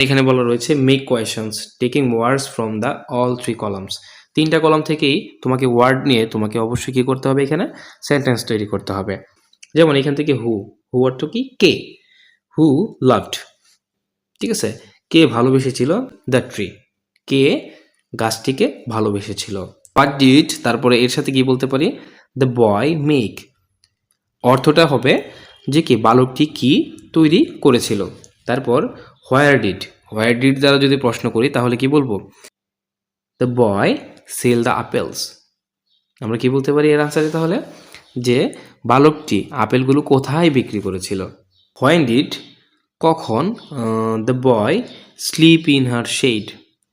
এখানে বলা রয়েছে make questions taking words from the all three columns তিনটা কলাম থেকেই তোমাকে ওয়ার্ড নিয়ে তোমাকে অবশ্যই কী করতে হবে এখানে? সেন্টেন্স তৈরি করতে হবে। যেমন এখান থেকে হু হু অর্থ কি? কে। হু লাভড ঠিক আছে? কে ভালোবেসেছিল? দ্য ট্রি কে গাছটিকে ভালোবেসেছিল? হোয়াট ডিড তারপরে এর সাথে কি বলতে পারি? দ্য বয় মেক অর্থটা হবে যে কি? বালকটি কি তৈরি করেছিল? তারপর হোয়ার ডিড হোয়ার ডিড দ্বারা যদি প্রশ্ন করি, তাহলে কি বলব? The boy sell the apples আমরা কি বলতে পারি এর আনসারে তাহলে? যে বালকটি আপেলগুলো কোথায় বিক্রি করেছিল? হোয়েন ডিড কখন the boy sleep in her shed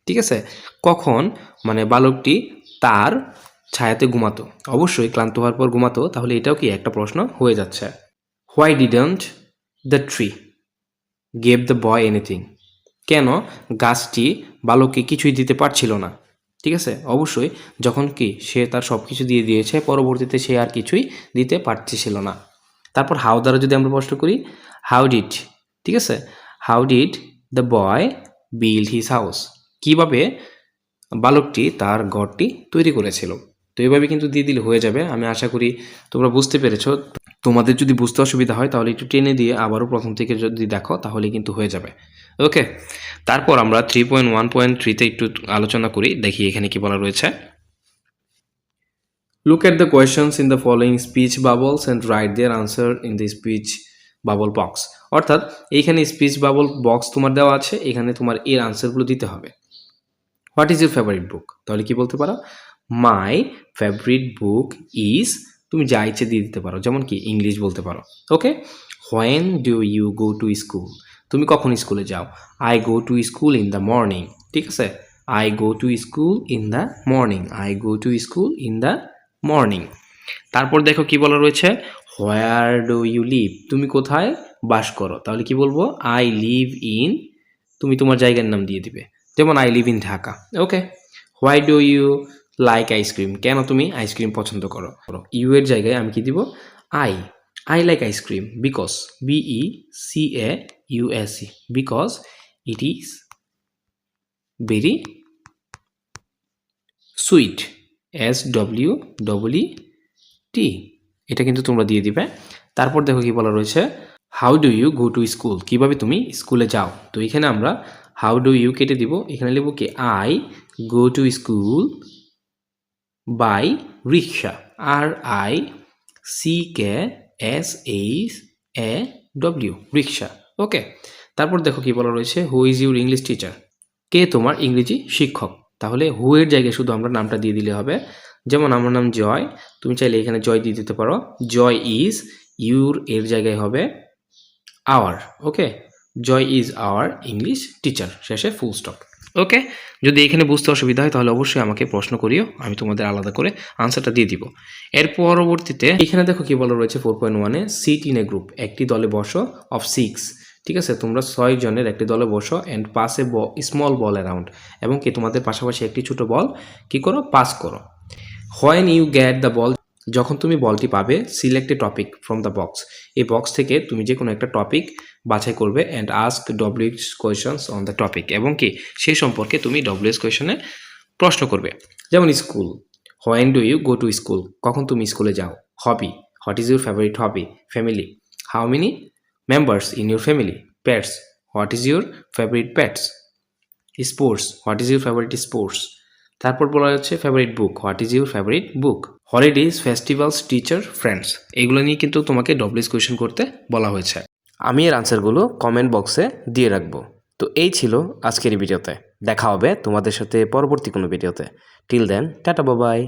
ঠিক আছে? কখন মানে বালকটি তার ছায়াতে ঘুমাতো? অবশ্যই ক্লান্ত হওয়ার পর ঘুমাতো, তাহলে এটাও কি একটা প্রশ্ন হয়ে যাচ্ছে। Why didn't the tree gave the boy anything কেন? গাছটি বালককে কিছুই দিতে পারছিল না। ঠিক আছে? অবশ্যই যখন কি সে তার সব কিছু দিয়ে দিয়েছে, পরবর্তীতে সে আর কিছুই দিতে পারছিল না। তারপর হাউ দ্বারা যদি আমরা প্রশ্ন করি হাউ ডিড ঠিক আছে? How did the boy build his house কীভাবে বালকটি তার ঘরটি তৈরি করেছিল? তো এভাবে কিন্তু দিয়ে দিলে হয়ে যাবে। আমি আশা করি তোমরা বুঝতে পেরেছ। তোমাদের যদি বুঝতে অসুবিধা হয়, তাহলে একটু টেনে দিয়ে আবারও প্রথম থেকে যদি দেখো, তাহলে কিন্তু হয়ে যাবে। ওকে তারপর আমরা থ্রি পয়েন্ট ওয়ান পয়েন্ট থ্রিতে একটু আলোচনা করি, দেখি এখানে কি বলা রয়েছে। Look at the questions in the following speech bubbles and write their answer in the speech bubble box অর্থাৎ, এইখানে স্পিচ বাবল বক্স তোমার দেওয়া আছে, এখানে তোমার এর আনসারগুলো দিতে হবে। What is your favourite book তাহলে কি বলতে পারো? মাই ফেভারিট বুক ইজ তুমি যা ইচ্ছে দিয়ে দিতে পারো। যেমন কি ইংলিশ বলতে পারো। Okay when do you go to school তুমি কখন স্কুলে যাও? I go to school in the morning ঠিক আছে? I go to school in the morning I go to school in the morning তারপর দেখো কি বলা রয়েছে? হোয়ার ডু ইউ লিভ তুমি কোথায় বাস করো? তাহলে কি বলব? আই লিভ ইন তুমি তোমার জায়গার নাম দিয়ে দিবে। যেমন I live in Dhaka. Okay why do you like ice cream কেন তুমি আইসক্রিম পছন্দ করো? ইউ এর জায়গায় আমি কি দিব? I I like ice cream because B C A U S E because it is very sweet S W double E T এটা কিন্তু তোমরা দিয়ে দিবে। তারপর দেখো কি বলা রয়েছে how do you go to school কীভাবে তুমি স্কুলে যাও? তো এখানে আমরা হাউ ডু ইউ কেটে দিব। এখানে লিখব কি I go to school by rickshaw R I C K S H A W rickshaw okay তারপর দেখো কি বলা রয়েছে who is your English teacher কে তোমার ইংরেজি শিক্ষক? তাহলে হু এর জায়গায় শুধু আমরা নামটা দিয়ে দিলে হবে। যেমন আমার নাম জয়, তুমি চাইলে এখানে জয় দিয়ে দিতে পারো। জয় ইজ ইউর এর জায়গায় হবে our okay Joy is our English teacher শেষে ফুল স্টপ ওকে যদি এখানে বুঝতে অসুবিধা হয়, তাহলে অবশ্যই আমাকে প্রশ্ন করিও, আমি তোমাদের আলাদা করে আনসারটা দিয়ে দিব। এর পরবর্তীতে, এখানে দেখো কি বলা রয়েছে ফোর পয়েন্ট ওয়ানে সিট ইন এ গ্রুপ একটি দলে বসো অফ সিক্স ঠিক আছে? তোমরা ছয় জনের একটি দলে বসো and pass a small ball around এবং কি তোমাদের পাশাপাশি একটি ছোট বল কি করো? পাস করো। When you got the ball যখন তুমি বলটি পাবে select a topic from the box এই বক্স থেকে তুমি যে কোনো একটা টপিক বাছাই করবে অ্যান্ড আস্ক ডব্লিউ ডব্লিউএস কোয়েশনস অন দ্য টপিক এবং কি সেই সম্পর্কে তুমি ডব্লিউএস কোয়েশনে প্রশ্ন করবে। যেমন school when do you go to school কখন তুমি স্কুলে যাও? Hobby what is your favourite hobby family how many members in your family pets what is your favourite pets sports what is your favourite sports তারপর বলা হচ্ছে favourite book what is your favourite book holidays festivals teacher friends এগুলো নিয়ে কিন্তু তোমাকে ডবলিস question করতে বলা হয়েছে। আমি এর আনসারগুলো কমেন্ট বক্সে দিয়ে রাখব। তো এই ছিল আজকের ভিডিওতে দেখা হবে তোমাদের সাথে পরবর্তী কোনো ভিডিওতে টিল দেন টাটা বাবাই